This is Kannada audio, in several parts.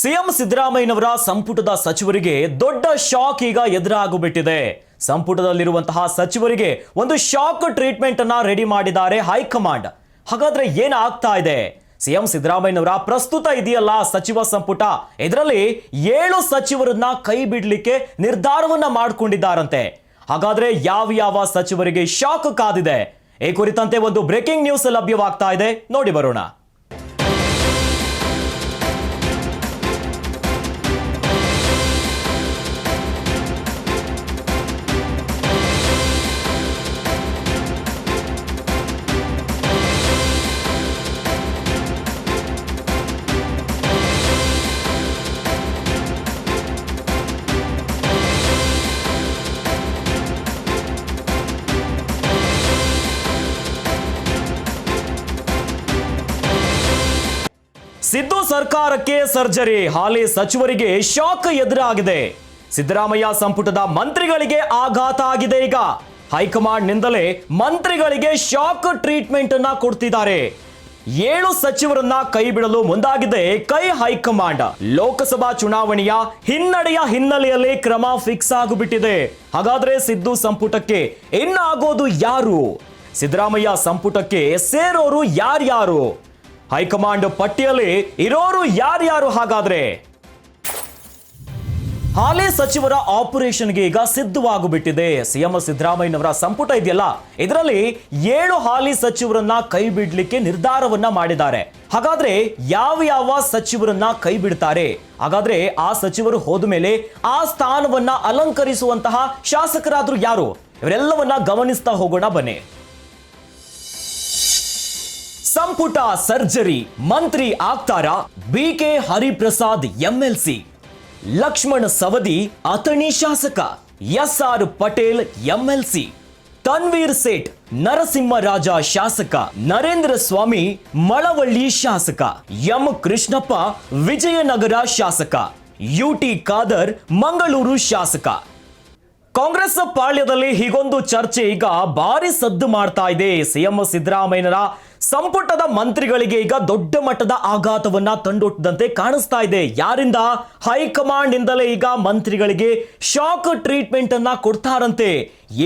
ಸಿಎಂ ಸಿದ್ದರಾಮಯ್ಯನವರ ಸಂಪುಟದ ಸಚಿವರಿಗೆ ದೊಡ್ಡ ಶಾಕ್ ಈಗ ಎದುರಾಗಿಬಿಟ್ಟಿದೆ. ಸಂಪುಟದಲ್ಲಿರುವಂತಹ ಸಚಿವರಿಗೆ ಒಂದು ಶಾಕ್ ಟ್ರೀಟ್ಮೆಂಟ್ ಅನ್ನ ರೆಡಿ ಮಾಡಿದ್ದಾರೆ ಹೈಕಮಾಂಡ್. ಹಾಗಾದ್ರೆ ಏನಾಗ್ತಾ ಇದೆ? ಸಿಎಂ ಸಿದ್ದರಾಮಯ್ಯನವರ ಪ್ರಸ್ತುತ ಇದೆಯಲ್ಲ ಸಚಿವ ಸಂಪುಟ. ಇದರಲ್ಲಿ ಏಳು ಸಚಿವರನ್ನ ಕೈ ಬಿಡ್ಲಿಕ್ಕೆ ನಿರ್ಧಾರವನ್ನ ಮಾಡಿಕೊಂಡಿದ್ದಾರಂತೆ. ಹಾಗಾದ್ರೆ ಯಾವ ಯಾವ ಸಚಿವರಿಗೆ ಶಾಕ್ ಕಾದಿದೆ? ಈ ಕುರಿತಂತೆ ಒಂದು ಬ್ರೇಕಿಂಗ್ ನ್ಯೂಸ್ ಲಭ್ಯವಾಗ್ತಾ ಇದೆ. ನೋಡಿ ಬರೋಣ. ಸಿದ್ದು ಸರ್ಕಾರಕ್ಕೆ ಸರ್ಜರಿ. ಹಾಲಿ ಸಚಿವರಿಗೆ ಶಾಕ್ ಎದುರಾಗಿದೆ. ಸಿದ್ದರಾಮಯ್ಯ ಸಂಪುಟದ ಮಂತ್ರಿಗಳಿಗೆ ಆಘಾತ ಆಗಿದೆ ಈಗ. ಹೈಕಮಾಂಡ್ನಿಂದಲೇ ಮಂತ್ರಿಗಳಿಗೆ ಶಾಕ್ ಟ್ರೀಟ್ಮೆಂಟ್ ಅನ್ನ ಕೊಡ್ತಿದ್ದಾರೆ. ಏಳು ಸಚಿವರನ್ನ ಕೈ ಬಿಡಲು ಮುಂದಾಗಿದೆ ಕೈ ಹೈಕಮಾಂಡ್. ಲೋಕಸಭಾ ಚುನಾವಣೆಯ ಹಿನ್ನಡೆಯ ಹಿನ್ನೆಲೆಯಲ್ಲಿ ಕ್ರಮ ಫಿಕ್ಸ್ ಆಗಿಬಿಟ್ಟಿದೆ. ಹಾಗಾದ್ರೆ ಸಿದ್ದು ಸಂಪುಟಕ್ಕೆ ಇನ್ನಾಗೋದು ಯಾರು? ಸಿದ್ದರಾಮಯ್ಯ ಸಂಪುಟಕ್ಕೆ ಸೇರೋರು ಯಾರ್ಯಾರು? ಹೈಕಮಾಂಡ್ ಪಟ್ಟಿಯಲ್ಲಿ ಇರೋರು ಯಾರ್ಯಾರು ಹಾಗಾದ್ರೆ? ಹಾಲಿ ಸಚಿವರ ಆಪರೇಷನ್ಗೆ ಈಗ ಸಿದ್ಧವಾಗುಬಿಟ್ಟಿದೆ. ಸಿಎಂ ಸಿದ್ದರಾಮಯ್ಯನವರ ಸಂಪುಟ ಇದೆಯಲ್ಲ? ಇದರಲ್ಲಿ ಏಳು ಹಾಲಿ ಸಚಿವರನ್ನ ಕೈ ಬಿಡ್ಲಿಕ್ಕೆ ನಿರ್ಧಾರವನ್ನ ಮಾಡಿದ್ದಾರೆ. ಹಾಗಾದ್ರೆ ಯಾವ ಯಾವ ಸಚಿವರನ್ನ ಕೈ ಬಿಡ್ತಾರೆ? ಹಾಗಾದ್ರೆ ಆ ಸಚಿವರು ಹೋದ ಮೇಲೆ ಆ ಸ್ಥಾನವನ್ನ ಅಲಂಕರಿಸುವಂತಹ ಶಾಸಕರಾದ್ರೂ ಯಾರು? ಇವರೆಲ್ಲವನ್ನ ಗಮನಿಸ್ತಾ ಹೋಗೋಣ ಬನ್ನಿ. ಸಂಪುಟ ಸರ್ಜರಿ ಮಂತ್ರಿ ಆಗ್ತಾರ B K Hariprasad MLC? Lakshmana Savadi Athani ಶಾಸಕ S R Patel MLC. Tanveer Sait Narasimharaja ಶಾಸಕ ನರೇಂದ್ರ ಸ್ವಾಮಿ ಮಳವಳ್ಳಿ ಶಾಸಕ ಎಂ ಕೃಷ್ಣಪ್ಪ ವಿಜಯನಗರ ಶಾಸಕ ಯುಟಿ ಖಾದರ್ ಮಂಗಳೂರು ಶಾಸಕ. ಕಾಂಗ್ರೆಸ್ ಪಾಳ್ಯದಲ್ಲಿ ಹೀಗೊಂದು ಚರ್ಚೆ ಈಗ ಭಾರಿ ಸದ್ದು ಮಾಡ್ತಾ ಇದೆ ಸಿಎಂ ಸಿದ್ದರಾಮಯ್ಯನರ ಸಂಪುಟದ ಮಂತ್ರಿಗಳಿಗೆ ಈಗ ದೊಡ್ಡ ಮಟ್ಟದ ಆಘಾತವನ್ನ ತಂದೊಟ್ಟದಂತೆ ಕಾಣಿಸ್ತಾ ಇದೆ. ಯಾರಿಂದ? ಹೈಕಮಾಂಡ್ ಇಂದಲೇ ಈಗ ಮಂತ್ರಿಗಳಿಗೆ ಶಾಕ್ ಟ್ರೀಟ್ಮೆಂಟ್ ಅನ್ನ ಕೊಡ್ತಾರಂತೆ.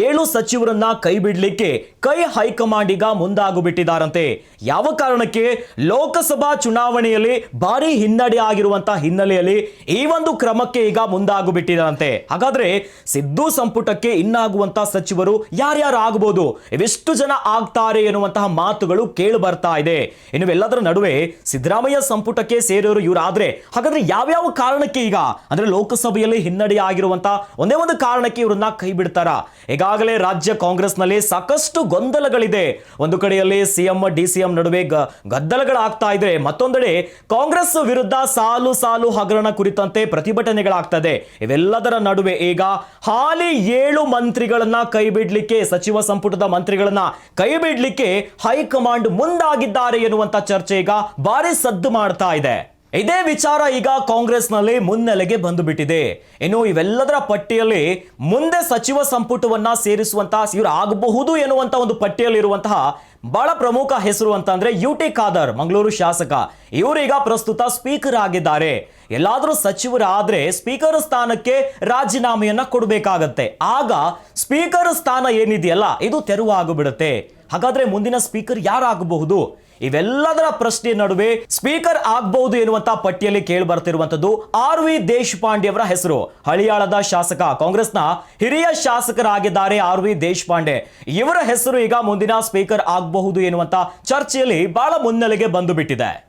ಏಳು ಸಚಿವರನ್ನ ಕೈ ಬಿಡ್ಲಿಕ್ಕೆ ಕೈ ಹೈಕಮಾಂಡ್ ಈಗ ಮುಂದಾಗುಬಿಟ್ಟಿದ್ದಾರಂತೆ. ಯಾವ ಕಾರಣಕ್ಕೆ ಲೋಕಸಭಾ ಚುನಾವಣೆಯಲ್ಲಿ ಭಾರಿ ಹಿನ್ನಡೆ ಆಗಿರುವಂತಹ ಹಿನ್ನೆಲೆಯಲ್ಲಿ ಈ ಒಂದು ಕ್ರಮಕ್ಕೆ ಈಗ ಮುಂದಾಗುಬಿಟ್ಟಿದ್ದಾರಂತೆ. ಹಾಗಾದ್ರೆ ಸಿದ್ದು ಸಂಪುಟಕ್ಕೆ ಇನ್ನಾಗುವಂತಹ ಸಚಿವರು ಯಾರ್ಯಾರು ಆಗಬಹುದು ಇವೆಷ್ಟು ಜನ ಆಗ್ತಾರೆ ಎನ್ನುವಂತಹ ಮಾತುಗಳು ಕೇಳಿ ಬರ್ತಾ ಇದೆ. ಇನ್ನು ಎಲ್ಲದರ ನಡುವೆ ಸಿದ್ದರಾಮಯ್ಯ ಸಂಪುಟಕ್ಕೆ ಸೇರೋರು ಇವರಾದ್ರೆ ಹಾಗಾದ್ರೆ ಯಾವ್ಯಾವ ಕಾರಣಕ್ಕೆ ಈಗ? ಅಂದ್ರೆ ಲೋಕಸಭೆಯಲ್ಲಿ ಹಿನ್ನಡೆ ಆಗಿರುವಂತಹ ಒಂದೇ ಒಂದು ಕಾರಣಕ್ಕೆ ಇವರನ್ನ ಕೈ ಬಿಡ್ತಾರ? ಈಗಾಗಲೇ ರಾಜ್ಯ ಕಾಂಗ್ರೆಸ್ನಲ್ಲಿ ಸಾಕಷ್ಟು ಗೊಂದಲಗಳಿದೆ. ಒಂದು ಕಡೆಯಲ್ಲಿ ಸಿಎಂ ಡಿ ಸಿಎಂ ನಡುವೆ ಗದ್ದಲಗಳಾಗ್ತಾ ಇದೆ. ಮತ್ತೊಂದೆಡೆ ಕಾಂಗ್ರೆಸ್ ವಿರುದ್ಧ ಸಾಲು ಸಾಲು ಹಗರಣ ಕುರಿತಂತೆ ಪ್ರತಿಭಟನೆಗಳಾಗ್ತದೆ. ಇವೆಲ್ಲದರ ನಡುವೆ ಈಗ ಹಾಲಿ ಏಳು ಮಂತ್ರಿಗಳನ್ನ ಕೈ ಬಿಡ್ಲಿಕ್ಕೆ, ಸಚಿವ ಸಂಪುಟದ ಮಂತ್ರಿಗಳನ್ನ ಕೈ ಬಿಡ್ಲಿಕ್ಕೆ ಹೈಕಮಾಂಡ್ ಮುಂದಾಗಿದ್ದಾರೆ ಎನ್ನುವಂತ ಚರ್ಚೆ ಈಗ ಭಾರಿ ಸದ್ದು ಮಾಡ್ತಾ ಇದೆ. ಇದೇ ವಿಚಾರ ಈಗ ಕಾಂಗ್ರೆಸ್ನಲ್ಲಿ ಮುನ್ನೆಲೆಗೆ ಬಂದು ಬಿಟ್ಟಿದೆ ಇನ್ನು ಇವೆಲ್ಲದರ ಪಟ್ಟಿಯಲ್ಲಿ ಮುಂದೆ ಸಚಿವ ಸಂಪುಟವನ್ನ ಸೇರಿಸುವಂತಹ ಇವರು ಆಗಬಹುದು ಎನ್ನುವಂತ ಒಂದು ಪಟ್ಟಿಯಲ್ಲಿ ಇರುವಂತಹ ಬಹಳ ಪ್ರಮುಖ ಹೆಸರು ಅಂತಂದ್ರೆ ಯು ಟಿ ಖಾದರ್, ಮಂಗಳೂರು ಶಾಸಕ. ಇವರೀಗ ಪ್ರಸ್ತುತ ಸ್ಪೀಕರ್ ಆಗಿದ್ದಾರೆ. ಎಲ್ಲಾದರೂ ಸಚಿವರಾದ್ರೆ ಸ್ಪೀಕರ್ ಸ್ಥಾನಕ್ಕೆ ರಾಜೀನಾಮೆಯನ್ನ ಕೊಡಬೇಕಾಗತ್ತೆ. ಆಗ ಸ್ಪೀಕರ್ ಸ್ಥಾನ ಏನಿದೆಯಲ್ಲ, ಇದು ತೆರವಾಗಿಬಿಡುತ್ತೆ. ಹಾಗಾದ್ರೆ ಮುಂದಿನ ಸ್ಪೀಕರ್ ಯಾರಾಗಬಹುದು? ಇವೆಲ್ಲದರ ಪ್ರಶ್ನೆ ನಡುವೆ ಸ್ಪೀಕರ್ ಆಗಬಹುದು ಎನ್ನುವಂತ ಪಟ್ಟಿಯಲ್ಲಿ ಕೇಳಿ ಬರ್ತಿರುವಂತದ್ದು ಆರ್ ವಿ ದೇಶಪಾಂಡೆ ಅವರ ಹೆಸರು. ಹಳಿಯಾಳದ ಶಾಸಕ, ಕಾಂಗ್ರೆಸ್ನ ಹಿರಿಯ ಶಾಸಕರಾಗಿದ್ದಾರೆ ಆರ್ ವಿ ದೇಶಪಾಂಡೆ. ಇವರ ಹೆಸರು ಈಗ ಮುಂದಿನ ಸ್ಪೀಕರ್ ಆಗಬಹುದು ಎನ್ನುವಂತ ಚರ್ಚೆಯಲ್ಲಿ ಬಹಳ ಮುನ್ನೆಲೆಗೆ ಬಂದು ಬಿಟ್ಟಿದೆ.